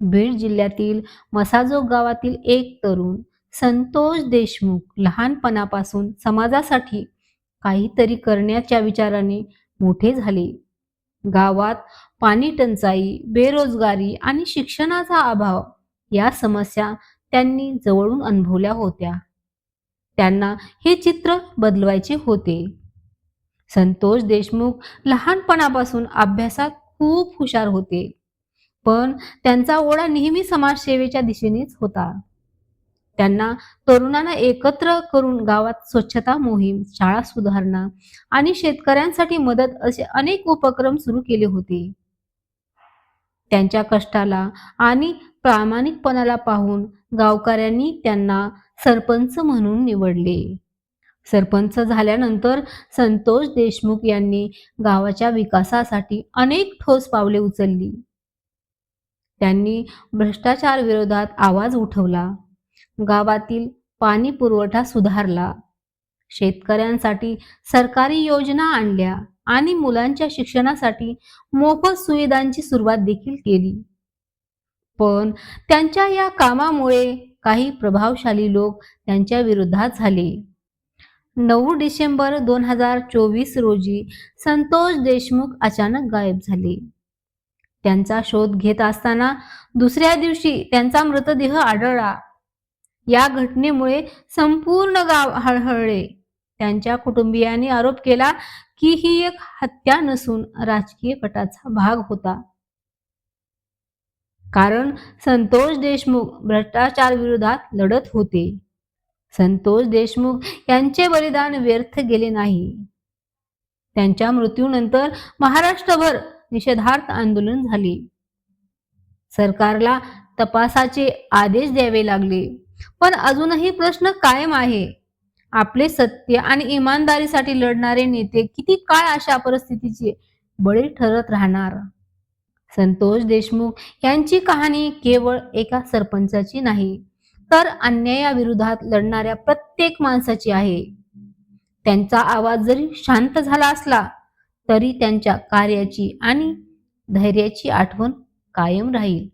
बीड जिल्ह्यातील मसाजोग गावातील एक तरुण संतोष देशमुख लहानपणापासून समाजासाठी काहीतरी करण्याच्या विचाराने मोठे झाले. गावात पाणी टंचाई बेरोजगारी आणि शिक्षणाचा अभाव या समस्या त्यांनी जवळून अनुभवल्या होत्या. त्यांना हे चित्र बदलवायचे होते. संतोष देशमुख लहानपणापासून अभ्यासात खूप हुशार होते. पण त्यांचा ओढा नेहमी समाजसेवेच्या दिशेनेच होता. त्यांना तरुणांना एकत्र करून गावात स्वच्छता मोहीम शाळा सुधारणा आणि शेतकऱ्यांसाठी मदत असे अनेक उपक्रम सुरू केले होते. त्यांच्या कष्टाला आणि प्रामाणिकपणाला पाहून गावकऱ्यांनी त्यांना सरपंच म्हणून निवडले. सरपंच झाल्यानंतर संतोष देशमुख यांनी गावाच्या विकासासाठी अनेक ठोस पावले उचलली. त्यांनी भ्रष्टाचार विरोधात आवाज उठवला. गावातील पाणी पुरवठा सुधारला. शेतकऱ्यांसाठी सरकारी योजना आणल्या आणि मुलांच्या शिक्षणासाठी मोफत सुविधांची सुरुवात देखील केली. पण त्यांच्या या कामामुळे काही प्रभावशाली लोक त्यांच्या विरोधात झाले. नऊ डिसेंबर दोन हजार चोवीस रोजी संतोष देशमुख अचानक गायब झाले. त्यांचा शोध घेत असताना दुसऱ्या दिवशी त्यांचा मृतदेह आढळला. या घटनेमुळे संपूर्ण गाव हळहळले. त्यांच्या कुटुंबियांनी आरोप केला की ही एक हत्या नसून राजकीय कटाचा भाग होता. कारण संतोष देशमुख भ्रष्टाचार विरोधात लढत होते. संतोष देशमुख यांचे बलिदान व्यर्थ गेले नाही. त्यांच्या मृत्यूनंतर महाराष्ट्रभर निषेधार्थ आंदोलन झाले. सरकारला तपासाचे आदेश द्यावे लागले. पण अजूनही प्रश्न कायम आहे. आपले सत्य आणि इमानदारीसाठी लढणारे नेते किती काळ अशा परिस्थितीचे बळी ठरत राहणार? संतोष देशमुख यांची कहाणी केवळ एका सरपंचाची नाही तर अन्यायाविरोधात लढणाऱ्या प्रत्येक माणसाची आहे. त्यांचा आवाज जरी शांत झाला असला तरी त्यांच्या कार्याची आणि धैर्याची आठवण कायम राहील.